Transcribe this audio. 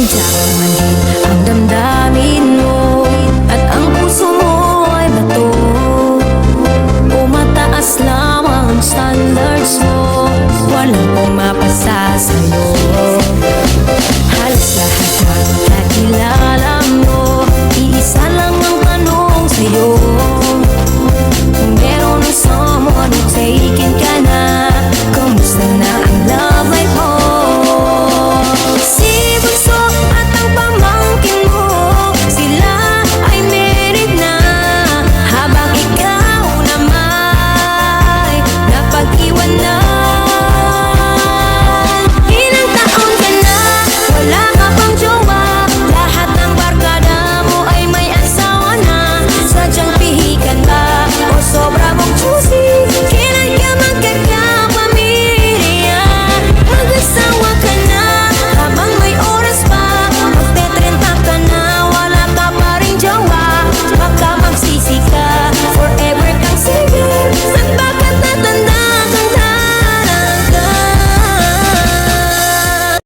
Sadya manhin ang damdamin mo At ang puso mo ay bato. Umataas lamang ang standards mo. Walang pumapasa sa'yo.